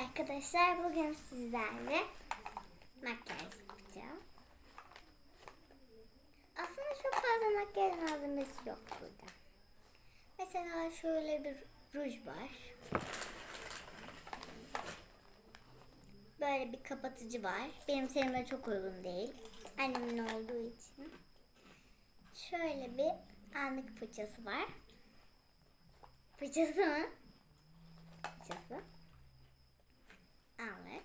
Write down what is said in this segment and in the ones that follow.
Arkadaşlar bugün sizlerle makyaj yapacağım. Aslında çok fazla makyaj malzemesi yok burada. Mesela şöyle bir ruj var. Böyle bir kapatıcı var. Benim tenime çok uygun değil. Annemin olduğu için. Şöyle bir anlık fırçası var. Fırçası mı? Fırçası. Anlık.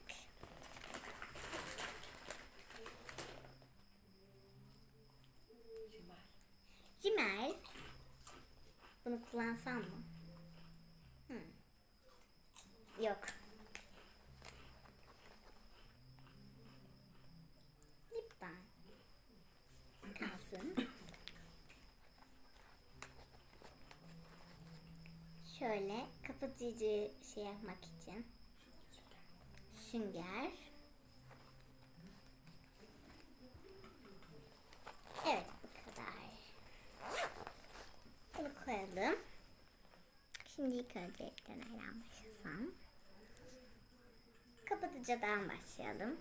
Rimel. Bunu kullansam mı? Hmm. Yok. Lip balm. Kalsın. Şöyle kapatıcı şey yapmak için sünger. Evet bu kadar. Bunu koyalım. Şimdi ilk önce nereden başlasam? Kapatıcıdan başlayalım.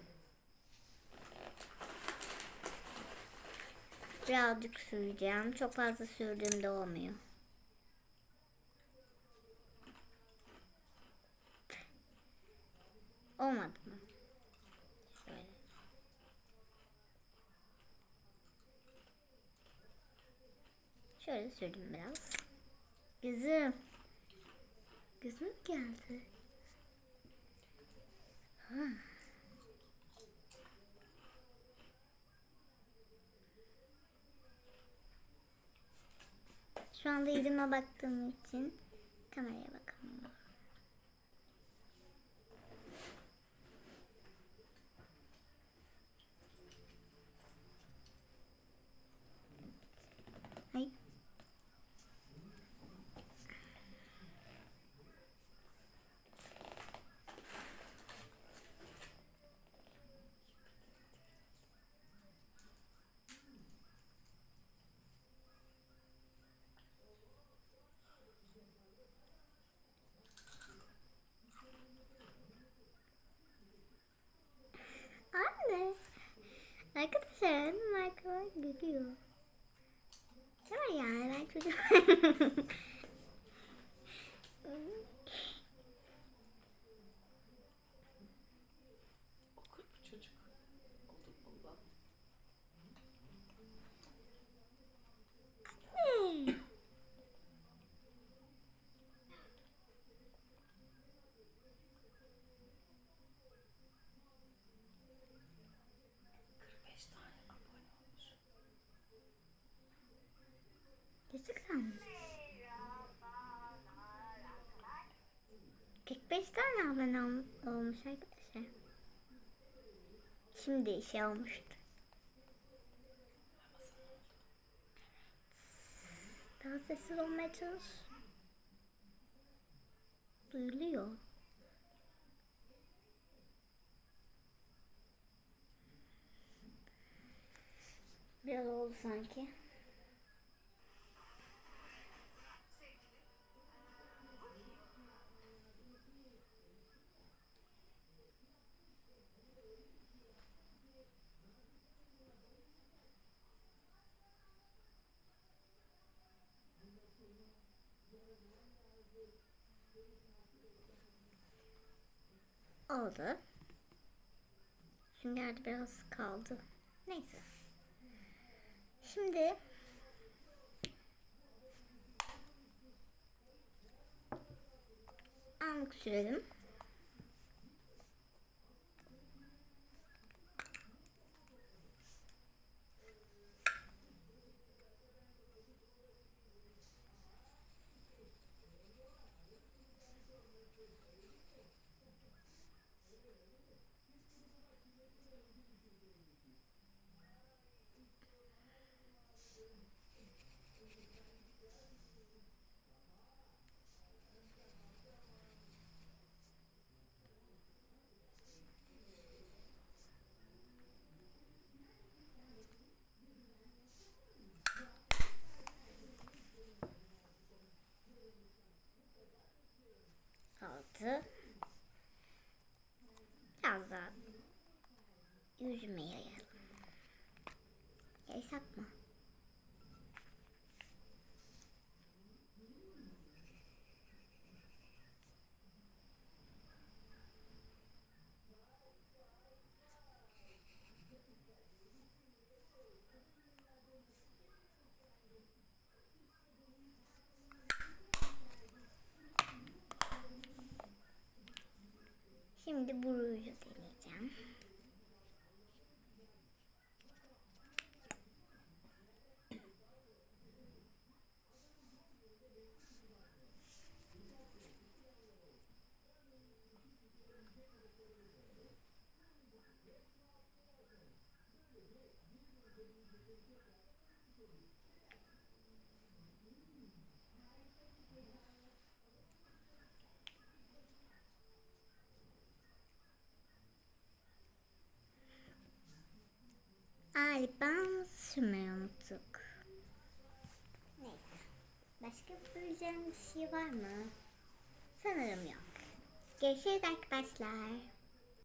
Birazcık süreceğim. Çok fazla sürdüğümde olmuyor. Olmadı mı? Şöyle. Şöyle sürdüm biraz. Gözüm mü geldi? Ha. Şu anda yüzüme baktığım için kameraya bakamıyorum. Arkadaşlar benim arkadan gidiyor. Tamam yani do it. Gerçekten mi? 45 tane abone ol- olmuş arkadaşlar. Şimdi şey olmuştu. Daha sessiz olmaya çalış. Duyuluyor. Biraz oldu sanki. Oldu. Süngerde biraz kaldı. Neyse. Şimdi anlık sürelim. Yüzüme yayalım. Yasak mı? Şimdi bu ruju deneyeceğim. Galiba sürmeyi unuttuk. Neyse. Başka yapabileceğim bir şey var mı? Sanırım yok. Görüşürüz arkadaşlar.